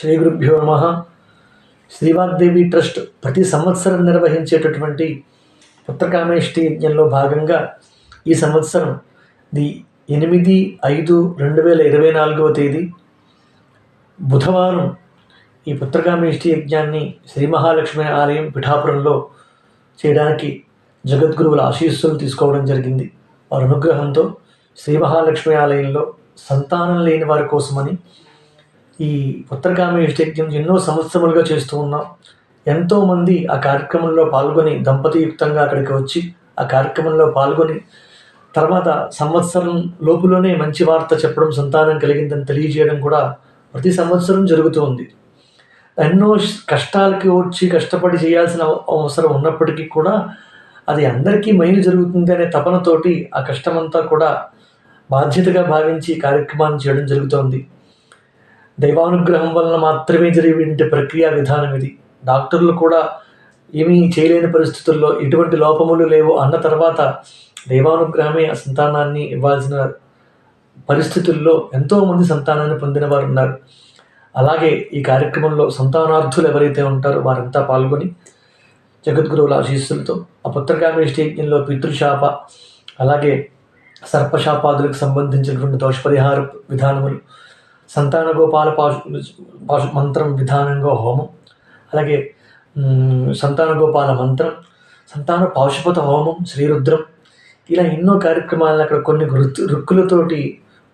శ్రీ గురుభ్యో నమ. శ్రీవాగ్దేవి ట్రస్ట్ ప్రతి సంవత్సరం నిర్వహించేటటువంటి పుత్రకామేష్టి యజ్ఞంలో భాగంగా ఈ సంవత్సరం ది ఎనిమిది ఐదు రెండు వేల ఇరవై నాలుగవ తేదీ బుధవారం ఈ పుత్రకామేష్టి యజ్ఞాన్ని శ్రీ మహాలక్ష్మి ఆలయం పిఠాపురంలో చేయడానికి జగద్గురువుల ఆశీస్సులు తీసుకోవడం జరిగింది. వారి అనుగ్రహంతో శ్రీ మహాలక్ష్మి ఆలయంలో సంతానం లేని వారి కోసమని ఈ పుత్రకామి యజ్ఞం ఎన్నో సంవత్సరములుగా చేస్తూ ఉన్నాం. ఎంతోమంది ఆ కార్యక్రమంలో పాల్గొని దంపతియుక్తంగా అక్కడికి వచ్చి ఆ కార్యక్రమంలో పాల్గొని తర్వాత సంవత్సరం లోపులోనే మంచి వార్త చెప్పడం సంతానం కలిగిందని తెలియజేయడం కూడా ప్రతి సంవత్సరం జరుగుతూ ఉంది. ఎన్నో కష్టాలకి వచ్చి కష్టపడి చేయాల్సిన అవసరం ఉన్నప్పటికీ కూడా అది అందరికీ మైలు జరుగుతుంది అనే తపనతోటి ఆ కష్టమంతా కూడా బాధ్యతగా భావించి కార్యక్రమాన్ని చేయడం జరుగుతోంది. దైవానుగ్రహం వలన మాత్రమే జరిగే ప్రక్రియ విధానం ఇది. డాక్టర్లు కూడా ఏమీ చేయలేని పరిస్థితుల్లో ఎటువంటి లోపములు లేవు అన్న తర్వాత దైవానుగ్రహమే ఆ సంతానాన్ని ఇవ్వాల్సిన పరిస్థితుల్లో ఎంతోమంది సంతానాన్ని పొందిన వారు ఉన్నారు. అలాగే ఈ కార్యక్రమంలో సంతానార్థులు ఎవరైతే ఉంటారో వారంతా పాల్గొని జగద్గురువుల ఆశీస్సులతో ఆ పుత్రకామేష్టి యజ్ఞంలో పితృశాప అలాగే సర్పశాపాదులకు సంబంధించినటువంటి దోషపరిహార విధానములు సంతాన గోపాల పాశు పాశు మంత్రం విధానంగా హోమం. అలాగే సంతానగోపాల సంతాన గోపాల మంత్రం సంతాన పాశుపత హోమం శ్రీరుద్రం. ఇలా ఎన్నో కార్యక్రమాలను అక్కడ కొన్ని రుతు రుక్కులతోటి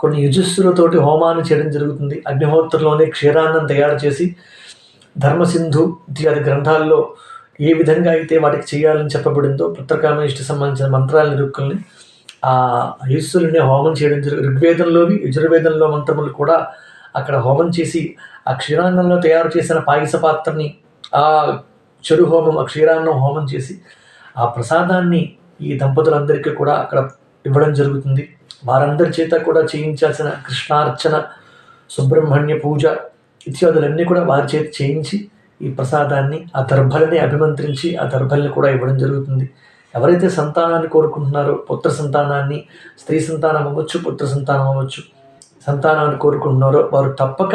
కొన్ని యుజస్సులతోటి హోమాన్ని చేయడం జరుగుతుంది. అగ్నిహోత్రంలోనే క్షీరాన్నం తయారు చేసి ధర్మసింధు ఇత్యాది గ్రంథాల్లో ఏ విధంగా అయితే వాటికి చేయాలని చెప్పబడిందో పుత్రకామేష్టి సంబంధించిన మంత్రాలని రుక్కుల్ని ఆ ఈశ్వరుని హోమం చేయడం జరుగుతుంది ఋగ్వేదంలోవి యజుర్వేదంలో మంత్రములు కూడా అక్కడ హోమం చేసి ఆ క్షీరాన్నంలో తయారు చేసిన పాయస పాత్రని ఆ చెడు హోమం ఆ క్షీరాన్నం హోమం చేసి ఆ ప్రసాదాన్ని ఈ దంపతులందరికీ కూడా అక్కడ ఇవ్వడం జరుగుతుంది. వారందరి చేత కూడా చేయించాల్సిన కృష్ణార్చన సుబ్రహ్మణ్య పూజ ఇత్యాదులన్నీ కూడా వారి చేత చేయించి ఈ ప్రసాదాన్ని ఆ దర్భలని అభిమంత్రించి ఆ దర్భల్ని కూడా ఇవ్వడం జరుగుతుంది. ఎవరైతే సంతానాన్ని కోరుకుంటున్నారో పుత్ర సంతానాన్ని స్త్రీ సంతానం అవ్వచ్చు పుత్ర సంతానం అవ్వచ్చు సంతానాన్ని కోరుకుంటున్నారో వారు తప్పక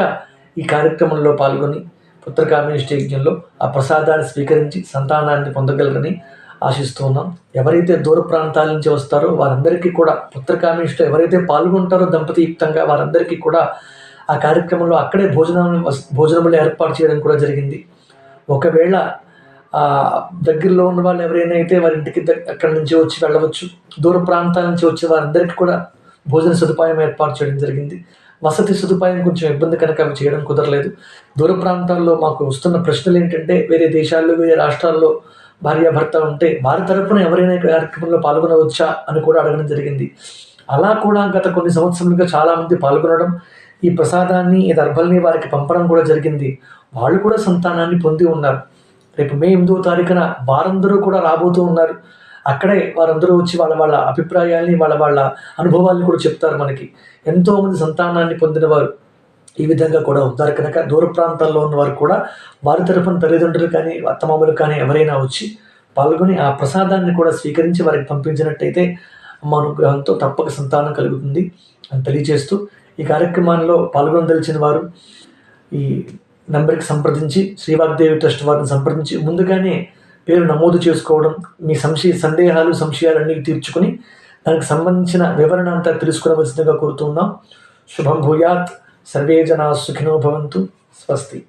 ఈ కార్యక్రమంలో పాల్గొని పుత్రకామేష్టి యజ్ఞంలో ఆ ప్రసాదాన్ని స్వీకరించి సంతానాన్ని పొందగలరని ఆశిస్తూ ఉన్నాం. ఎవరైతే దూర ప్రాంతాల నుంచి వస్తారో వారందరికీ కూడా పుత్రకామేష్టిలో ఎవరైతే పాల్గొంటారో దంపతియుక్తంగా వారందరికీ కూడా ఆ కార్యక్రమంలో అక్కడే భోజనం భోజనములు ఏర్పాటు చేయడం కూడా జరిగింది. ఒకవేళ దగ్గరలో ఉన్న వాళ్ళు ఎవరైనా అయితే వారి ఇంటికి అక్కడి నుంచి వచ్చి వెళ్ళవచ్చు దూర ప్రాంతాల నుంచి వచ్చే వారందరికీ కూడా భోజన సదుపాయం ఏర్పాటు చేయడం జరిగింది. వసతి సదుపాయం కొంచెం ఇబ్బంది కనుక అవి చేయడం కుదరలేదు. దూర ప్రాంతాల్లో మాకు వస్తున్న ప్రశ్నలు ఏంటంటే వేరే దేశాల్లో వేరే రాష్ట్రాల్లో భార్యాభర్త ఉంటే వారి తరపున ఎవరైనా కార్యక్రమంలో పాల్గొనవచ్చా అని కూడా అడగడం జరిగింది. అలా కూడా గత కొన్ని సంవత్సరాలుగా చాలామంది పాల్గొనడం ఈ ప్రసాదాన్ని ఈ దర్భల్ని వారికి పంపడం కూడా జరిగింది. వాళ్ళు కూడా సంతానాన్ని పొంది ఉన్నారు. రేపు మే ఎనిమిదో తారీఖున వారందరూ కూడా రాబోతూ ఉన్నారు. అక్కడే వారందరూ వచ్చి వాళ్ళ వాళ్ళ అభిప్రాయాల్ని వాళ్ళ వాళ్ళ అనుభవాల్ని కూడా చెప్తారు మనకి. ఎంతోమంది సంతానాన్ని పొందిన వారు ఈ విధంగా కూడా ఉంటారు కనుక దూర ప్రాంతాల్లో ఉన్న వారు కూడా వారి తరఫున తల్లిదండ్రులు కానీ అత్తమామలు కానీ ఎవరైనా వచ్చి పాల్గొని ఆ ప్రసాదాన్ని కూడా స్వీకరించి వారికి పంపించినట్టయితే అమ్మ అనుగ్రహంతో తప్పక సంతానం కలుగుతుంది అని తెలియజేస్తూ ఈ కార్యక్రమాల్లో పాల్గొనదలిచిన వారు ఈ నెంబర్కి సంప్రదించి శ్రీవాగ్దేవి ట్రస్ట్ వారిని సంప్రదించి ముందుగానే పేరు నమోదు చేసుకోవడం మీ సంశయ సందేహాలు సంశయాలన్నీ తీర్చుకుని దానికి సంబంధించిన వివరణ అంతా తెలుసుకోవలసిందిగా కోరుతున్నాం. శుభం భూయాత్. సర్వే జనా సుఖినో భవంతు. స్వస్తి.